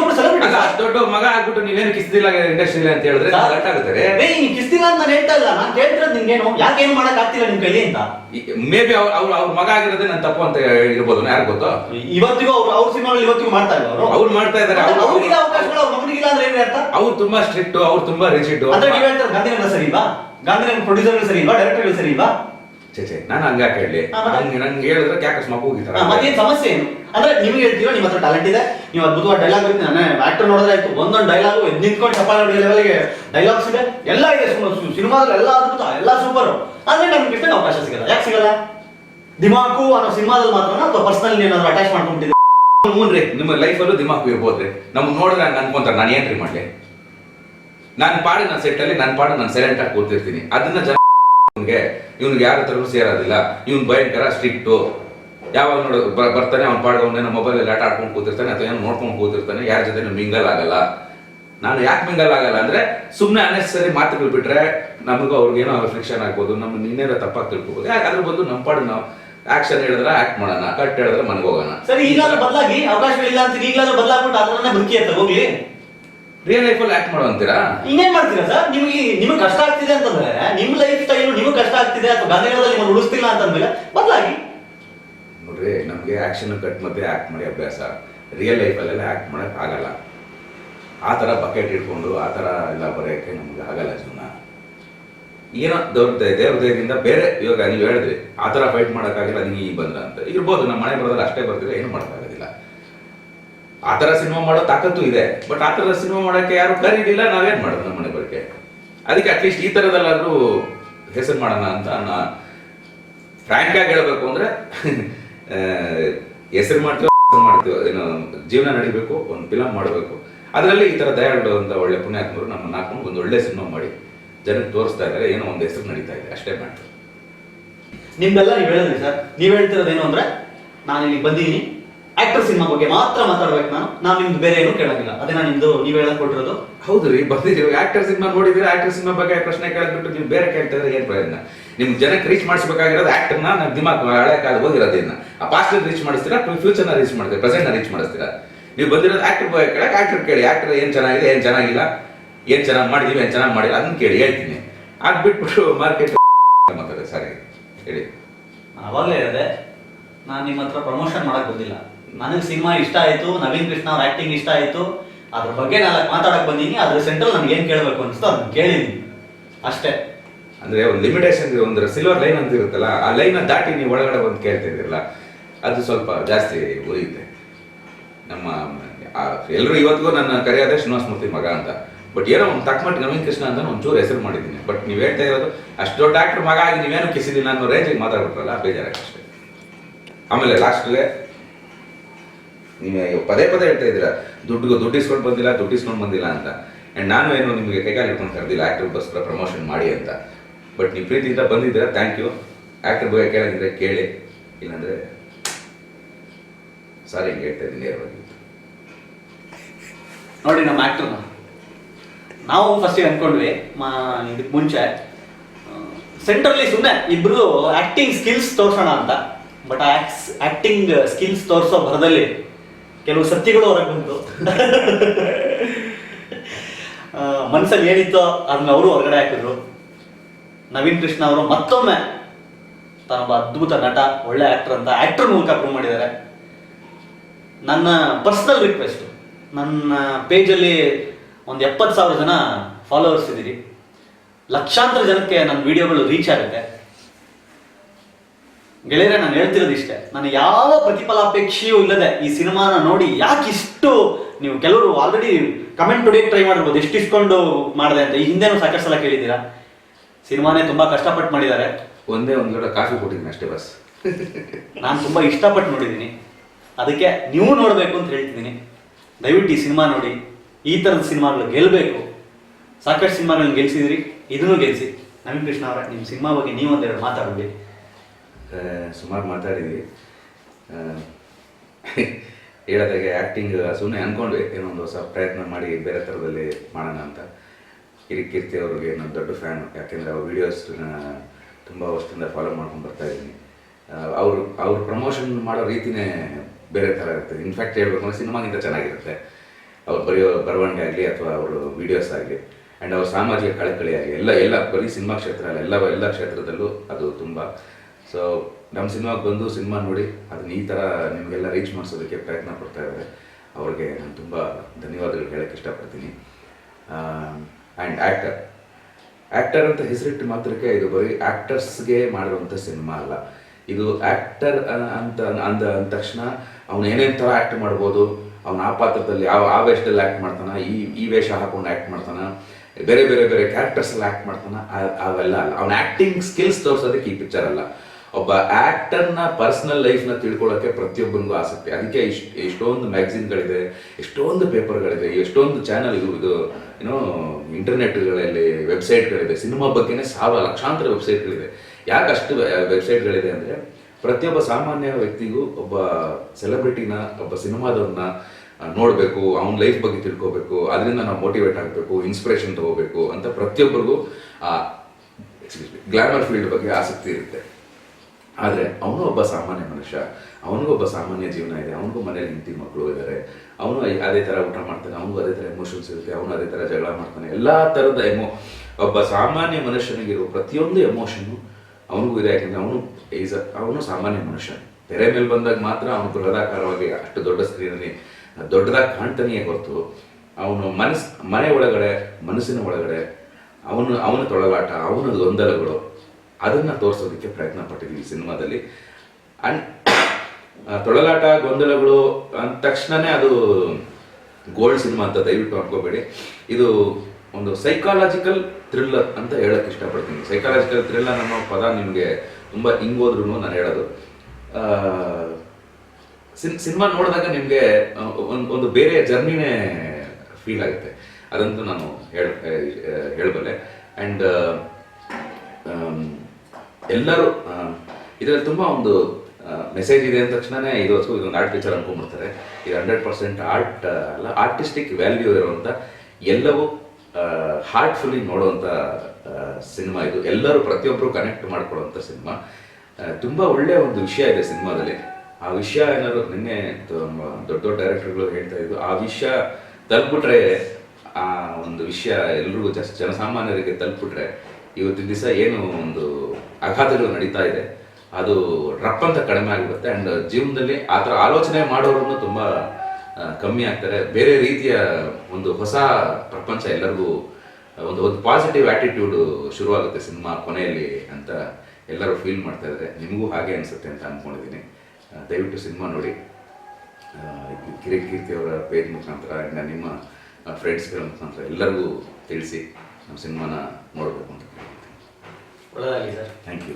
ಕೂಡ ಸೆಲೆಬ್ರಿಟಿ ಅಲ್ಲ, ಅಷ್ಟ್ ದೊಡ್ಡ ಮಗ ಆಗ್ಬಿಟ್ಟು ನೀವೇನು ಕಿಸ್ತಿಲ್ಲ ಇಂಡಸ್ಟ್ರಿ ಅಂತ ಹೇಳಿದ್ರೆ ಕರೆಕ್ಟ್ ಆಗುತ್ತೆ ಏ ನೀನ್ ಕಿಸ್ತಿಲ್ಲ ಅಂತ ನಾನು ಹೇಳ್ತಾ ಇಲ್ಲ. ನಾನು ಕೇಳ್ತಿರೋದು ಏನು ಯಾಕೆ ಏನು ಮಾಡಕ್ ಆಗ್ತಿಲ್ಲ ನಿಮ್ ಕೈಯಿಂದ ಅಂತ? ಮೇ ಬಿ ಅವ್ರ ಅವ್ರ ಅವ್ರ ಮಗ ಆಗಿರೋದೇ ನನ್ನ ತಪ್ಪು ಅಂತ ಇರ್ಬೋದು ಯಾರು ಗೊತ್ತು? ಇವತ್ತಿಗೂ ಅವ್ರು ಅವ್ರ ಸಿನಿಮಾಗಳು ಇವತ್ತಿಗೂ ಮಾಡ್ತಾ ಇಲ್ಲ ಅವರು? ಅವ್ರು ಮಾಡ್ತಾ ಇದಾರೆ ಅವ್ರು- ಅವ್ರಿಗಿಲ್ಲ ಅವಕಾಶಗಳು ಅವ್ರ ಮಗನಿಗಿಲ್ಲ ಅಂದ್ರೆ ಏನು ಅರ್ಥ? ಅವ್ರು ತುಂಬಾ ಸ್ಟ್ರಿಕ್ಟ್ ಅವ್ರು ತುಂಬಾ ರಿಜಿಡ್ ಅಂದ್ರೆ ನೀವ್ ಹೇಳ್ತಾರೆ ಗಾಂಧಿನಗರ ಸರಿ ಇಲ್ವಾ? ಗಾಂಧಿನಗರ ಪ್ರೊಡ್ಯೂಸರ್ಗಳು ಸರಿ ಇಲ್ವಾ? ಡೈರೆಕ್ಟರ್ಗಳು ಸರಿ ಇಲ್ವಾ? ಚೇಚೆ ನಾನು ಹಂಗಾಕೆ ಹೇಳಿ ನಂಗೆ ನಂಗೆ ಹೇಳಿದ್ರೆ ಯಾಕೆ ಮಗು ಹೋಗಿದ್ದಾರೆ? ಮತ್ತೇನ್ ಸಮಸ್ಯೆ ಏನು? ಅಂದ್ರೆ ನಿಮ್ಗೆ ಹೇಳ್ತೀರೋ ನಿಮ್ಮ ಹತ್ರ ಟ್ಯಾಲೆಂಟ್ ಇದೆ. ನೀವು ಅದ್ಭುತವಾದ ಡೈಲಾಗ್ ಇರುತ್ತೆ ನಾನು ಆಕ್ಟರ್ ನೋಡಿದ್ರೆ ಆಯ್ತು. ಒಂದೊಂದು ಡೈಲಾಗ್ ನಿಂತ್ಕೊಂಡು ಚಪ್ಪಾಳೆ ಹೊಡೆಯೋ ಲೆವೆಲ್ಗೆ ಡೈಲಾಗ್ಸ್ ಇದೆ. ಎಲ್ಲ ಇದೆ ಸಿನಿಮಾದಲ್ಲಿ ಎಲ್ಲ ಅದ್ಭುತ ಎಲ್ಲ ಸೂಪರ್ ಆದ್ರೆ ನಮ್ಗೆ ಇಷ್ಟ ಅವಕಾಶ ಸಿಗಲ್ಲ. ಯಾಕೆ ಸಿಗಲ್ಲ? ದಿಮಾಕು ಅನ್ನೋ ಸಿನಿಮಾದಲ್ಲಿ ಮಾತ್ರ ಅಥವಾ ಪರ್ಸನಲ್ ಏನಾದ್ರು ಅಟ್ಯಾಚ್ ಮಾಡ್ಕೊಂಡಿದ್ದೆ ಹ್ಞೂನ್ರಿ ನಿಮ್ಮ ಲೈಫಲ್ಲೂ ದಿಮಾಕು ಇರ್ಬೋದ್ರಿ ನಮ್ಗೆ ನೋಡಿದ್ರೆ ಹಂಗೆ ಅನ್ಕೊಂತಾರೆ ನಾನು ಏನ್ರಿ ಮಾಡ್ಲಿ. ನಾನು ಪಾಡು ನನ್ನ ಸೆಟ್ಟಲ್ಲಿ ನನ್ನ ಪಾಡು ನಾನು ಸೈಲೆಂಟ್ ಆಗಿ ಕೂತಿರ್ತೀನಿ. ಅದನ್ನ ಜನ ಇವ್ನಿಗೆ ಇವ್ನಿಗೆ ಯಾರ ಹತ್ರನೂ ಸೇರೋದಿಲ್ಲ. ಇವ್ನು ಭಯಂಕರ ಸ್ಟ್ರಿಕ್ಟು. ಯಾವಾಗ ನೋಡು ಬರ್ತಾನೆ, ಅವ್ನ ಅವನೇನೋ ಮೊಬೈಲಲ್ಲಿ ಆಟ ಆಡ್ಕೊಂಡು ಕೂತಿರ್ತಾನೆ, ಅಥವಾ ಏನೋ ನೋಡ್ಕೊಂಡು ಕೂತಿರ್ತಾನೆ, ಯಾರ ಜೊತೆ ಮಿಂಗಲ್ ಆಗಲ್ಲ. ನಾನು ಯಾಕೆ ಮಿಂಗಲ್ ಆಗಲ್ಲ ಅಂದ್ರೆ ಸುಮ್ಮನೆ ಅನ್ನೆಸರಿ ಮಾತುಗಳು ಬಿಟ್ರೆ ನಮಗೂ ಅವ್ರಿಗೇನೋ ಫ್ರಿಕ್ಷನ್ ಆಗ್ಬೋದು ನಮ್ಮ ನಿನ್ನೆಲ್ಲ ತಪ್ಪಾಗಿ ತಿಳ್ಕೊಬೋದು. ಯಾಕೆ, ಅದ್ರ ಬಂದು ನಮ್ಮ ಪಾಡು ನಾವು ಆಕ್ಷನ್ ಹೇಳಿದ್ರೆ ಆಕ್ಟ್ ಮಾಡೋಣ ಕಟ್ ಹೇಳಿದ್ರೆ ಮನೆಗೆ ಹೋಗೋಣ. ಸರಿ ಈಗಾದ್ರೂ ಬದಲಾಗಿ ಅವಕಾಶ ಇಲ್ಲ ಅಂತ ಈಗಲಾದ್ರೂ ಬದಲಾಗ್ಬಿಟ್ಟು ಅದನ್ನ ಬದುಕಿ ಅಂತ ಹೋಗ್ಲಿ. ರಿಯಲ್ ಲೈಫಲ್ಲಿ ಆಕ್ಟ್ ಮಾಡೋ ಅಂತೀರಾ? ಇನ್ನೇನ್ ಮಾಡ್ತೀರಾ ಸರ್? ನಿಮಗೆ ನಿಮಗೆ ಕಷ್ಟ ಆಗ್ತಿದೆ ಅಂತಂದ್ರೆ ನಿಮ್ ಲೈಫ್ ಸ್ಟೈಲ್ ನಿಮಗೆ ಕಷ್ಟ ಆಗ್ತಿದೆ ಅಥವಾ ಗಾಂಧಿನಗರದಲ್ಲಿ ನಿಮ್ಮನ್ನು ಉಳಿಸ್ತಿಲ್ಲ ಅಂತಂದ್ಮೇಲೆ ಬದಲಾಗಿ. ನೋಡ್ರಿ ನಮಗೆ ಆಕ್ಷನ್ ಕಟ್ ಮತ್ತೆ ಆಕ್ಟ್ ಮಾಡಿ ಅಭ್ಯಾಸ. ರಿಯಲ್ ಲೈಫಲ್ಲೆಲ್ಲ ಆಕ್ಟ್ ಮಾಡಕ್ ಆಗಲ್ಲ. ಆ ಥರ ಬಕೆಟ್ ಇಟ್ಕೊಂಡು ಆ ಥರ ಎಲ್ಲ ಬರೆಯಕ್ಕೆ ನಮ್ಗೆ ಆಗಲ್ಲ ಜೀವನ. ಏನೋ ದೌರ್ದಯ ದೇವ್ರದಯದಿಂದ ದೇವ್ರ ದಯದಿಂದ ಬೇರೆ ಇವಾಗ ನೀವು ಹೇಳಿದ್ರಿ ಆ ಥರ ಫೈಟ್ ಮಾಡೋಕ್ಕಾಗಿಲ್ಲ ನೀವು ಈಗ ಬಂದ್ರ ಅಂತ ಇರ್ಬೋದು ನಮ್ಮ ಮನೆ ಬರೋದ್ರಲ್ಲಿ ಅಷ್ಟೇ ಬರ್ತಿದ್ರೆ ಏನು ಮಾಡೋಕ್ಕಾಗೋದಿಲ್ಲ. ಆ ಥರ ಸಿನಿಮಾ ಮಾಡೋ ತಾಕತ್ತು ಇದೆ. ಬಟ್ ಆ ಥರ ಸಿನಿಮಾ ಮಾಡಕ್ಕೆ ಯಾರು ಕರೀಲಿಲ್ಲ ನಾವೇನ್ ಮಾಡೋದು ನಮ್ಮ ಮನೆ ಬರಕ್ಕೆ ಅದಕ್ಕೆ ಅಟ್ಲೀಸ್ಟ್ ಈ ತರದಲ್ಲಾದ್ರೂ ಹೆಸರು ಮಾಡೋಣ ಅಂತ ನಾ ಫ್ರಾಂಕ್ ಆಗಿ ಹೇಳ್ಬೇಕು ಅಂದ್ರೆ <laughs> ಹೆಸರು <laughs> ಮಾಡ್ತೀವಿ ಮಾಡ್ತೀವಿ. ಏನು ಜೀವನ ನಡಿಬೇಕು, ಒಂದು ಫಿಲಮ್ ಮಾಡಬೇಕು. ಅದರಲ್ಲಿ ಈ ತರ ದಯಾಳು ಅಂತ ಒಳ್ಳೆ ಪುಣ್ಯಾತ್ಮರು ನಮ್ಮನ್ನ ಹಾಕೊಂಡು ಒಂದು ಒಳ್ಳೆ ಸಿನಿಮಾ ಮಾಡಿ ಜನಕ್ಕೆ ತೋರಿಸ್ತಾ ಇದ್ದಾರೆ, ಏನೋ ಒಂದು ಹೆಸರು ನಡೀತಾ ಇದೆ, ಅಷ್ಟೇ ಮಾಡ್ತೀವಿ ನಿಮ್ಮೆಲ್ಲ ನೀವು ಹೇಳಿದ್ರಿ ಸರ್. ನೀವು ಹೇಳ್ತಿರೋದೇನು ಅಂದ್ರೆ, ನಾನು ಇಲ್ಲಿ ಬಂದಿದ್ದೀನಿ. ಆಕ್ಟರ್ ಸಿನಿಮಾ ಬಗ್ಗೆ ಮಾತ್ರ ಮಾತಾಡ್ಬೇಕು ನಾನು. ನಾನು ನಿಮ್ದು ಬೇರೆ ಏನು ಕೇಳೋದಿಲ್ಲ. ಅದೇ ನಾನು ನಿಮ್ದು ನೀವು ಹೇಳಕ್ ಕೊಟ್ಟಿರೋದು. ಹೌದು ರೀ ಬರ್ತಿದ್ದೀವಿ ಆಕ್ಟರ್ ಸಿನಿಮಾ ನೋಡಿದ್ರೆ ಆಕ್ಟರ್ ಸಿನಿಮಾ ಬಗ್ಗೆ ಪ್ರಶ್ನೆ ಕೇಳ್ಬಿಟ್ಟು ನೀವು ಬೇರೆ ಕೇಳ್ತಾ ಇದ್ರೆ ಏನು ಪ್ರಯೋಜನ? ನಿಮ್ ಜನಕ್ಕೆ ರೀಚ್ ಮಾಡಿಸ್ಬೇಕಾಗಿರೋದು ಆಕ್ಟರ್ನ ನಮ್ಮ ದಿಮಾಗ್ ಹಳೆ ಕಾಲ ಹೋಗಿರೋದನ್ನ. ಆ ಪಾಸ್ಟ್ ರೀಚ್ ಮಾಡಿಸ್ತೀರಾ? ಫ್ಯೂಚರ್ನ ರೀಚ್ ಮಾಡ್ತೀರಾ ಪ್ರೆಸೆಂಟ್ನ ರೀಚ್ ಮಾಡಿಸ್ತೀರಾ? ನೀವು ಬಂದಿರೋದು ಆಕ್ಟರ್ ಬಗ್ಗೆ ಕೇಳಕ್ ಆಕ್ಟರ್ ಕೇಳಿ. ಆಕ್ಟರ್ ಏನ್ ಚೆನ್ನಾಗಿದೆ ಏನ್ ಚೆನ್ನಾಗಿಲ್ಲ ಏನ್ ಚೆನ್ನಾಗಿ ಮಾಡಿದೀವಿ ಏನ್ ಚೆನ್ನಾಗಿ ಮಾಡಿಲ್ಲ ಅದನ್ನ ಕೇಳಿ ಹೇಳ್ತೀನಿ. ಆಗ್ಬಿಟ್ಬಿಟ್ಟು ಮಾರ್ಕೆಟ್ ಮಾತಾಡೋದು ಸರಿ. ಹೇಳಿ. ಅವಾಗಲೇ ಹೇಳಿದೆ ನಾನು ನಿಮ್ಮ ಹತ್ರ ಪ್ರಮೋಷನ್ ಮಾಡಕ್ ಬಂದಿಲ್ಲ. ನನಗೆ ಸಿನಿಮಾ ಇಷ್ಟ ಆಯ್ತು, ನವೀನ್ ಕೃಷ್ಣ ಅವ್ರ ಆಕ್ಟಿಂಗ್ ಇಷ್ಟ ಆಯ್ತು. ಅದ್ರ ಬಗ್ಗೆ ನಾನು ಮಾತಾಡಕ್ ಬಂದೀನಿ, ಅದ್ರ ಸೆಂಟ್ರಲ್ ನನಗೆ ಏನು ಕೇಳಬೇಕು ಅನ್ಸುತ್ತೋ ಅದನ್ನ ಕೇಳಿದೀನಿ. ಅಷ್ಟೇ. ಅಂದ್ರೆ ಒಂದು ಲಿಮಿಟೇಷನ್ ಒಂದು ಸಿಲ್ವರ್ ಲೈನ್ ಅಂತ ಇರುತ್ತಲ್ಲ, ಆ ಲೈನ್ ದಾಟಿ ನೀವು ಒಳಗಡೆ ಬಂದು ಕೇಳ್ತಿದ್ದೀರಲ್ಲ ಅದು ಸ್ವಲ್ಪ ಜಾಸ್ತಿ ಉರಿಯುತ್ತೆ ನಮ್ಮ ಎಲ್ಲರೂ ಇವತ್ತಿಗೂ ನನ್ನ ಕರೆಯೋದೇ ಶ್ರೀನಿವಾಸಮೂರ್ತಿ ಮಗ ಅಂತ. ಬಟ್ ಏನೋ ಒಂದು ತಕ್ಕಮಟ್ಟು ನವೀನ್ ಕೃಷ್ಣ ಅಂತ ಒಂಚೂರು ಹೆಸರು ಮಾಡಿದ್ದೀನಿ. ಬಟ್ ನೀವು ಹೇಳ್ತಾ ಇರೋದು, ಅಷ್ಟು ದೊಡ್ಡ ಆಕ್ಟರ್ ಮಗ ಆಗಿ ನೀವೇನು ಕಿಸಿದಿಲ್ಲ ಅನ್ನೋ ರೇಂಜಿಗೆ ಮಾತಾಡ್ಬಿಟ್ರಲ್ಲ ಬೇಜಾರಾಗಿ ಅಷ್ಟೇ. ಆಮೇಲೆ ಲಾಸ್ಟ್ಗೆ ನೀವು ಪದೇ ಪದೇ ಹೇಳ್ತಾ ಇದ್ದೀರಾ, ದುಡ್ಡು ದುಡ್ಡು ಬಂದಿಲ್ಲ ದುಡ್ಡು ಬಂದಿಲ್ಲ ಅಂತ. ಆ್ಯಂಡ್ ನಾನು ಏನು ನಿಮಗೆ ಕೈಕಾಲು ಇಟ್ಕೊಂಡು ಕರೆದಿಲ್ಲ ಆ್ಯಕ್ಟ್ರಿಗೋಸ್ಕರ ಪ್ರಮೋಷನ್ ಮಾಡಿ ಅಂತ. ಬಟ್ ನೀವು ಪ್ರೀತಿಯಿಂದ ಬಂದಿದ್ದೀರಾ ಥ್ಯಾಂಕ್ ಯು ಆ್ಯಕ್ಟರ್ ಬಗ್ಗೆ ಕೇಳಿದ್ರೆ ಕೇಳಿ. ಇಲ್ಲಾಂದರೆ ಸಾರಿ ಹಿಂಗೆ ಹೇಳ್ತಾ ಇದ್ದೀನಿ ನೇರವಾಗಿ. ನೋಡಿ, ನಮ್ಮ ಆ್ಯಕ್ಟ್ರನ್ನ ನಾವು ಫಸ್ಟಿಗೆ ಅಂದ್ಕೊಂಡ್ವಿ ಮಾ ಇದಕ್ಕೆ ಮುಂಚೆ ಸೆಂಟ್ರಲ್ಲಿ ಸುಮ್ಮನೆ ಇಬ್ಬರು ಆ್ಯಕ್ಟಿಂಗ್ ಸ್ಕಿಲ್ಸ್ ತೋರ್ಸೋಣ ಅಂತ. ಬಟ್ ಆಕ್ಟಿಂಗ್ ಸ್ಕಿಲ್ಸ್ ತೋರಿಸೋ ಭರದಲ್ಲಿ ಕೆಲವು ಸತ್ಯಗಳು ಹೊರಗೆ ಬಂತು ಮನ್ಸಲ್ಲಿ ಏನಿತ್ತೋ ಅದನ್ನ ಅವರು ಹೊರಗಡೆ ಹಾಕಿದ್ರು. ನವೀನ್ ಕೃಷ್ಣ ಅವರು ಮತ್ತೊಮ್ಮೆ ತಾನೊಬ್ಬ ಅದ್ಭುತ ನಟ, ಒಳ್ಳೆ ಆಕ್ಟರ್ ಅಂತ ಆಕ್ಟರ್ ಮೂಲಕ ಪ್ರೂವ್ ಮಾಡಿದ್ದಾರೆ. ನನ್ನ ಪರ್ಸನಲ್ ರಿಕ್ವೆಸ್ಟ್ ನನ್ನ ಪೇಜಲ್ಲಿ ಒಂದು ಎಪ್ಪತ್ತು ಸಾವಿರ ಜನ ಫಾಲೋವರ್ಸ್ ಇದ್ದೀರಿ. ಲಕ್ಷಾಂತರ ಜನಕ್ಕೆ ನನ್ನ ವಿಡಿಯೋಗಳು ರೀಚ್ ಆಗುತ್ತೆ. ಗೆಳೆಯರೆ ನಾನು ಹೇಳ್ತಿರೋದು ಇಷ್ಟೇ. ನಾನು ಯಾವ ಪ್ರತಿಫಲಾಪೇಕ್ಷೆಯೂ ಇಲ್ಲದೆ ಈ ಸಿನಿಮಾನ ನೋಡಿ ಯಾಕೆ ಇಷ್ಟು ನೀವು ಕೆಲವರು ಆಲ್ರೆಡಿ ಕಮೆಂಟ್ ನೋಡಿ ಟ್ರೈ ಮಾಡಿರ್ಬೋದು ಎಷ್ಟು ಇಸ್ಕೊಂಡು ಮಾಡಿದೆ ಅಂತ. ಈ ಹಿಂದೆನೂ ಸಾಕಷ್ಟು ಸಲ ಕೇಳಿದ್ದೀರಾ? ಸಿನಿಮಾನೇ ತುಂಬಾ ಕಷ್ಟಪಟ್ಟು ಮಾಡಿದ್ದಾರೆ. ಒಂದೇ ಒಂದು ಲೋಟ ಕಾಫಿ ಕೊಟ್ಟಿದ್ದೀನಿ ಅಷ್ಟೇ ಬಸ್. ನಾನು ತುಂಬಾ ಇಷ್ಟಪಟ್ಟು ನೋಡಿದ್ದೀನಿ. ಅದಕ್ಕೆ ನೀವು ನೋಡಬೇಕು ಅಂತ ಹೇಳ್ತಿದ್ದೀನಿ. ದಯವಿಟ್ಟು ಈ ಸಿನಿಮಾ ನೋಡಿ. ಈ ಥರದ ಸಿನಿಮಾಗಳು ಗೆಲ್ಲಬೇಕು ಸಾಕಷ್ಟು ಸಿನಿಮಾಗಳನ್ನ ಗೆಲ್ಸಿದಿರಿ. ಇದನ್ನು ಗೆಲ್ಸಿ. ನವೀನ್ ಕೃಷ್ಣ ಅವರ ನಿಮ್ಮ ಸಿನಿಮಾ ಬಗ್ಗೆ ನೀವು ಮಾತಾಡಬೇಕು ಮಾತಾಡಬೇಡಿ. ಸುಮಾರು ಮಾತಾಡಿದ್ವಿ. ಹೇಳೋದಾಗೆ ಆ್ಯಕ್ಟಿಂಗ್ ಸುಮ್ಮನೆ ಅಂದ್ಕೊಂಡ್ವಿ ಏನೋ ಒಂದು ಹೊಸ ಪ್ರಯತ್ನ ಮಾಡಿ ಬೇರೆ ಥರದಲ್ಲಿ ಮಾಡೋಣ ಅಂತ. ಕಿರಿ ಕೀರ್ತಿ ಅವ್ರಿಗೆ ನಾನು ದೊಡ್ಡ ಫ್ಯಾನ್ ಯಾಕೆಂದರೆ ಅವ್ರ ವೀಡಿಯೋಸ್ನ ತುಂಬ ವರ್ಷದಿಂದ ಫಾಲೋ ಮಾಡ್ಕೊಂಡು ಬರ್ತಾ ಇದ್ದೀನಿ. ಅವರು, ಅವ್ರ ಪ್ರಮೋಷನ್ ಮಾಡೋ ರೀತಿನೇ ಬೇರೆ ಥರ ಇರುತ್ತೆ. ಇನ್ಫ್ಯಾಕ್ಟ್ ಹೇಳ್ಬೇಕು ಅಂದರೆ ಸಿನಿಮಾಗಿಂತ ಚೆನ್ನಾಗಿರುತ್ತೆ. ಅವ್ರು ಬರೆಯೋ ಬರವಣಿಗೆ ಆಗಲಿ ಅಥವಾ ಅವರು ವೀಡಿಯೋಸ್ ಆಗಲಿ ಆ್ಯಂಡ್ ಅವ್ರ ಸಾಮಾಜಿಕ ಕಳಕಳಿ ಆಗಲಿ, ಎಲ್ಲ ಎಲ್ಲ ಬರೀ ಸಿನಿಮಾ ಕ್ಷೇತ್ರ ಅಲ್ಲ ಎಲ್ಲ ಎಲ್ಲ ಕ್ಷೇತ್ರದಲ್ಲೂ ಅದು ತುಂಬ ಸೊ ನಮ್ಮ ಸಿನಿಮಾಗೆ ಬಂದು ಸಿನಿಮಾ ನೋಡಿ ಅದನ್ನ ಈ ಥರ ನಿಮಗೆಲ್ಲ ರೀಚ್ ಮಾಡಿಸೋದಕ್ಕೆ ಪ್ರಯತ್ನ ಪಡ್ತಾ ಇದ್ದಾರೆ. ಅವ್ರಿಗೆ ನಾನು ತುಂಬ ಧನ್ಯವಾದಗಳು ಹೇಳಕ್ಕೆ ಇಷ್ಟಪಡ್ತೀನಿ. ಆ್ಯಂಡ್ ಆ್ಯಕ್ಟರ್ ಆ್ಯಕ್ಟರ್ ಅಂತ ಹೆಸರಿಟ್ಟು ಮಾತ್ರಕ್ಕೆ ಇದು ಬರೀ ಆ್ಯಕ್ಟರ್ಸ್ಗೆ ಮಾಡಿರುವಂಥ ಸಿನಿಮಾ ಅಲ್ಲ. ಇದು ಆ್ಯಕ್ಟರ್ ಅಂತ ಅಂದ ಅಂದ ತಕ್ಷಣ ಅವನು ಏನೇನು ಥರ ಆ್ಯಕ್ಟ್ ಮಾಡ್ಬೋದು, ಅವನ ಆ ಪಾತ್ರದಲ್ಲಿ ಯಾವ ಆ ವೇಷದಲ್ಲಿ ಆ್ಯಕ್ಟ್ ಮಾಡ್ತಾನ, ಈ ಈ ವೇಷ ಹಾಕೊಂಡು ಆ್ಯಕ್ಟ್ ಮಾಡ್ತಾನ, ಬೇರೆ ಬೇರೆ ಬೇರೆ ಕ್ಯಾರೆಕ್ಟರ್ಸ್ ಎಲ್ಲ ಆ್ಯಕ್ಟ್ ಮಾಡ್ತಾನ ಅವೆಲ್ಲ ಅಲ್ಲ. ಅವನ ಆ್ಯಕ್ಟಿಂಗ್ ಸ್ಕಿಲ್ಸ್ ತೋರಿಸೋದಕ್ಕೆ ಈ ಪಿಕ್ಚರ್ ಅಲ್ಲ. ಒಬ್ಬ ಆಕ್ಟರ್ನ ಪರ್ಸನಲ್ ಲೈಫ್ನ ತಿಳ್ಕೊಳ್ಳೋಕೆ ಪ್ರತಿಯೊಬ್ಬನಿಗೂ ಆಸಕ್ತಿ. ಅದಕ್ಕೆ ಇಷ್ಟು ಎಷ್ಟೊಂದು ಮ್ಯಾಗ್ಝಿನ್ಗಳಿದೆ ಎಷ್ಟೊಂದು ಪೇಪರ್ಗಳಿದೆ, ಎಷ್ಟೊಂದು ಚಾನಲ್ ಇದು ಇದು, ಏನೋ, ಇಂಟರ್ನೆಟ್ಗಳಲ್ಲಿ ವೆಬ್ಸೈಟ್ಗಳಿದೆ. ಸಿನಿಮಾ ಬಗ್ಗೆನೇ ಸಾವಿರ ಲಕ್ಷಾಂತರ ವೆಬ್ಸೈಟ್ಗಳಿದೆ. ಯಾಕೆ ಅಷ್ಟು ವೆಬ್ಸೈಟ್ಗಳಿದೆ ಅಂದರೆ, ಪ್ರತಿಯೊಬ್ಬ ಸಾಮಾನ್ಯ ವ್ಯಕ್ತಿಗೂ ಒಬ್ಬ ಸೆಲೆಬ್ರಿಟಿನ, ಒಬ್ಬ ಸಿನಿಮಾದವ್ರನ್ನ ನೋಡಬೇಕು, ಅವ್ನ ಲೈಫ್ ಬಗ್ಗೆ ತಿಳ್ಕೋಬೇಕು, ಅದರಿಂದ ನಾವು ಮೋಟಿವೇಟ್ ಆಗಬೇಕು, ಇನ್ಸ್ಪಿರೇಷನ್ ತಗೋಬೇಕು ಅಂತ ಪ್ರತಿಯೊಬ್ಬರಿಗೂ ಗ್ಲಾಮರ್ ಫೀಲ್ಡ್ ಬಗ್ಗೆ ಆಸಕ್ತಿ ಇರುತ್ತೆ. ಆದರೆ ಅವನು ಒಬ್ಬ ಸಾಮಾನ್ಯ ಮನುಷ್ಯ, ಅವನಿಗೂ ಒಬ್ಬ ಸಾಮಾನ್ಯ ಜೀವನ ಇದೆ, ಅವನಿಗೂ ಮನೇಲಿ ಹೆಂಡತಿ ಮಕ್ಕಳು ಇದ್ದಾರೆ ಅವನು ಅದೇ ಥರ ಊಟ ಮಾಡ್ತಾನೆ, ಅವನಿಗೂ ಅದೇ ಥರ ಎಮೋಷನ್ಸ್ ಇರುತ್ತೆ, ಅವನು ಅದೇ ಥರ ಜಗಳ ಮಾಡ್ತಾನೆ, ಎಲ್ಲ ಥರದ ಎಮೋ ಒಬ್ಬ ಸಾಮಾನ್ಯ ಮನುಷ್ಯನಿಗಿರುವ ಪ್ರತಿಯೊಂದು ಎಮೋಷನ್ನು ಅವನಿಗೂ ಇದೆ, ಯಾಕೆಂದರೆ ಅವನು ಈಸ್ ಅವನು ಸಾಮಾನ್ಯ ಮನುಷ್ಯ. ತೆರೆ ಮೇಲೆ ಬಂದಾಗ ಮಾತ್ರ ಅವನು ಬೃಹದಾಕಾರವಾಗಿ ಅಷ್ಟು ದೊಡ್ಡ ಸ್ಕ್ರೀನಲ್ಲಿ ದೊಡ್ಡದಾಗಿ ಕಾಣ್ತಾನೆಯೇ ಹೊರತು, ಅವನು ಮನಸ್, ಮನೆ ಒಳಗಡೆ, ಮನಸ್ಸಿನ ಒಳಗಡೆ, ಅವನು, ಅವನ ತೊಳಲಾಟ ಅವನ ಗೊಂದಲಗಳು ಅದನ್ನ ತೋರಿಸೋದಕ್ಕೆ ಪ್ರಯತ್ನ ಪಟ್ಟಿದ್ದೀವಿ ಸಿನಿಮಾದಲ್ಲಿ. ಅಂಡ್ ತೊಳಲಾಟ, ಗೊಂದಲಗಳು ಅಂದ ತಕ್ಷಣನೇ ಅದು ಗೋಲ್ಡ್ ಸಿನಿಮಾ ಅಂತ ದಯವಿಟ್ಟು ಅನ್ಕೋಬೇಡಿ ಇದು ಒಂದು ಸೈಕಾಲಜಿಕಲ್ ಥ್ರಿಲ್ಲರ್ ಅಂತ ಹೇಳಕ್ ಇಷ್ಟಪಡ್ತೀನಿ. ಸೈಕಾಲಜಿಕಲ್ ಥ್ರಿಲ್ಲರ್ ಅನ್ನೋ ಪದ ನಿಮಗೆ ತುಂಬ ಹಿಂಗೋದ್ರೂ ನಾನು ಹೇಳೋದು. ಸಿನ್, ಸಿನಿಮಾ ನೋಡಿದಾಗ ನಿಮಗೆ ಒಂದು ಒಂದು ಬೇರೆ ಜರ್ನಿನೇ ಫೀಲ್ ಆಗುತ್ತೆ. ಅದಂತೂ ನಾನು ಹೇಳ ಹೇಳಬಲ್ಲೆ. ಆ್ಯಂಡ್ ಎಲ್ಲರೂ ಇದರಲ್ಲಿ ತುಂಬ ಒಂದು ಮೆಸೇಜ್ ಇದೆ ಅಂದ ತಕ್ಷಣನೇ ಇದು ಇದೊಂದು ಆರ್ಟ್ ಪಿಕ್ಚರ್ ಅನ್ಕೊಂಡ್ಬಿಡ್ತಾರೆ. ಇದು ಹಂಡ್ರೆಡ್ ಪರ್ಸೆಂಟ್ ಆರ್ಟ್ ಅಲ್ಲ ಆರ್ಟಿಸ್ಟಿಕ್ ವ್ಯಾಲ್ಯೂ ಇರುವಂಥ ಎಲ್ಲವೂ ಹಾರ್ಟ್ಫುಲ್ಲಿ ನೋಡುವಂಥ ಸಿನಿಮಾ ಇದು. ಎಲ್ಲರೂ ಪ್ರತಿಯೊಬ್ಬರು ಕನೆಕ್ಟ್ ಮಾಡ್ಕೊಳ್ಳುವಂಥ ಸಿನಿಮಾ ತುಂಬ ಒಳ್ಳೆಯ ಒಂದು ವಿಷಯ ಇದೆ ಸಿನಿಮಾದಲ್ಲಿ ಆ ವಿಷಯ ಏನಾದ್ರು ನಿನ್ನೆ ದೊಡ್ಡ ದೊಡ್ಡ ಡೈರೆಕ್ಟರ್ಗಳು ಹೇಳ್ತಾ ಇದ್ದು ಆ ವಿಷಯ ತಲುಪಿಟ್ರೆ ಆ ಒಂದು ವಿಷಯ ಎಲ್ರಿಗೂ ಜನಸಾಮಾನ್ಯರಿಗೆ ತಲುಪಿಟ್ರೆ ಇವತ್ತಿನ ದಿವಸ ಏನು ಒಂದು ಆಘಾತಗಳು ನಡೀತಾ ಇದೆ. ಅದು ರಪ್ ಅಂತ ಕಡಿಮೆ ಆಗಿಬಿಡುತ್ತೆ ಆ್ಯಂಡ್ ಜೀವನದಲ್ಲಿ ಆ ಥರ ಆಲೋಚನೆ ಮಾಡೋರನ್ನು ತುಂಬ ಕಮ್ಮಿ ಆಗ್ತಾರೆ. ಬೇರೆ ರೀತಿಯ ಒಂದು ಹೊಸ ಪ್ರಪಂಚ ಎಲ್ಲರಿಗೂ ಒಂದು ಒಂದು ಪಾಸಿಟಿವ್ ಆಟಿಟ್ಯೂಡ್ ಶುರುವಾಗುತ್ತೆ ಸಿನಿಮಾ ಕೊನೆಯಲ್ಲಿ ಅಂತ ಎಲ್ಲರೂ ಫೀಲ್ ಮಾಡ್ತಾ ಇದ್ದಾರೆ. ನಿಮಗೂ ಹಾಗೆ ಅನಿಸುತ್ತೆ ಅಂತ ಅಂದ್ಕೊಂಡಿದ್ದೀನಿ ದಯವಿಟ್ಟು ಸಿನಿಮಾ ನೋಡಿ. ಆ, ಕಿರಿಕ್ ಕೀರ್ತಿ ಅವರ ಪೇಜ್ ಮುಖಾಂತರ and ನಿಮ್ಮ ಫ್ರೆಂಡ್ಸ್ಗಳ ಮುಖಾಂತರ ಎಲ್ಲರಿಗೂ ತಿಳಿಸಿ ನಮ್ಮ ಸಿನಿಮಾನ ನೋಡಬೇಕು ಅಂತ ಒಳ್ಳೆಯದಾಗಲಿ ಸರ್ ಥ್ಯಾಂಕ್ ಯು